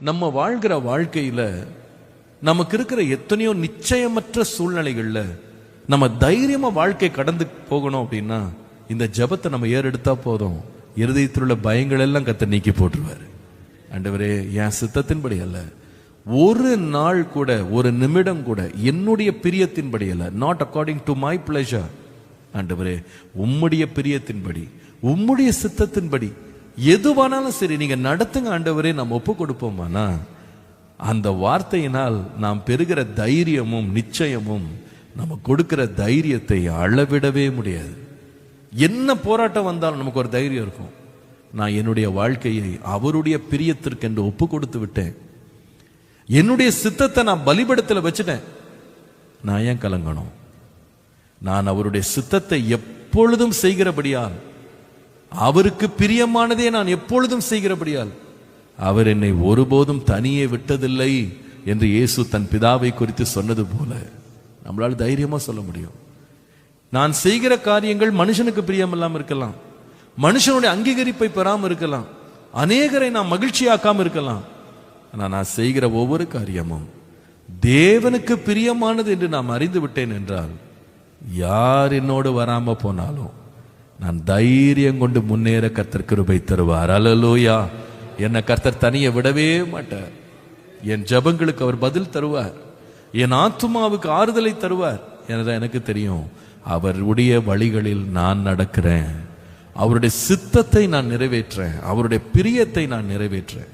நம்ம வாழ்கிற வாழ்க்கையில நமக்கு இருக்கிற எத்தனையோ நிச்சயமற்ற சூழ்நிலைகள்ல நம்ம தைரியமா வாழ்க்கை கடந்து போகணும் அப்படின்னா இந்த ஜெபத்தை நம்ம ஏறெடுத்தா போதும். இருதயத்தில் உள்ள பயங்கள் எல்லாம் கத்த நீக்கி போட்டுருவாரு. ஆண்டவரே என் சித்தத்தின்படி அல்ல. ஒரு நாள் கூட ஒரு நிமிடம் கூட என்னுடைய பிரியத்தின்படி அல்ல. Not according to my pleasure ஆண்டவரே உம்முடைய பிரியத்தின்படி உம்முடைய சித்தத்தின்படி எதுவானாலும் சரி நீங்க நடத்துங்க ஆண்டவரே நாம் ஒப்பு கொடுப்போமானா அந்த வார்த்தையினால் நாம் பெறுகிற தைரியமும் நிச்சயமும் நம்ம கொடுக்கிற தைரியத்தை அளவிடவே முடியாது. என்ன போராட்டம் வந்தாலும் நமக்கு ஒரு தைரியம் இருக்கும். நான் என்னுடைய வாழ்க்கையை அவருடைய பிரியத்திற்கென்று ஒப்பு கொடுத்து விட்டேன். என்னுடைய சித்தத்தை நான் பலிபடத்தில் வச்சுட்டேன். நான் ஏன் கலங்கணும்? நான் அவருடைய சித்தத்தை எப்பொழுதும் செய்கிறபடியால் அவருக்கு பிரியமானதே நான் எப்பொழுதும் செய்கிறபடியால் அவர் என்னை ஒருபோதும் தனியே விட்டதில்லை என்று இயேசு தன் பிதாவை குறித்து சொன்னது போல. நம்மளால் தைரியமா சொல்ல முடியும். நான் செய்கிற காரியங்கள் மனுஷனுக்கு பிரியமில்லாமல் இருக்கலாம். மனுஷனுடைய அங்கீகரிப்பை பெறாமல் இருக்கலாம். அநேகரை நான் மகிழ்ச்சியாக்காமல் இருக்கலாம். ஆனால் நான் செய்கிற ஒவ்வொரு காரியமும் தேவனுக்கு பிரியமானது என்று நாம் அறிந்து விட்டேன் என்றால் யார் என்னோடு வராமல் போனாலும் நான் தைரியம் கொண்டு முன்னேற கர்த்தர் கிருபை தருவார். அலலோயா என்னை கர்த்தர் தனியை விடவே மாட்டார். என் ஜெபங்களுக்கு அவர் பதில் தருவார். என் ஆத்துமாவுக்கு ஆறுதலை தருவார். எனதான் எனக்கு தெரியும். அவருடைய வழிகளில் நான் நடக்கிறேன். அவருடைய சித்தத்தை நான் நிறைவேற்றேன் அவருடைய பிரியத்தை நான் நிறைவேற்றேன்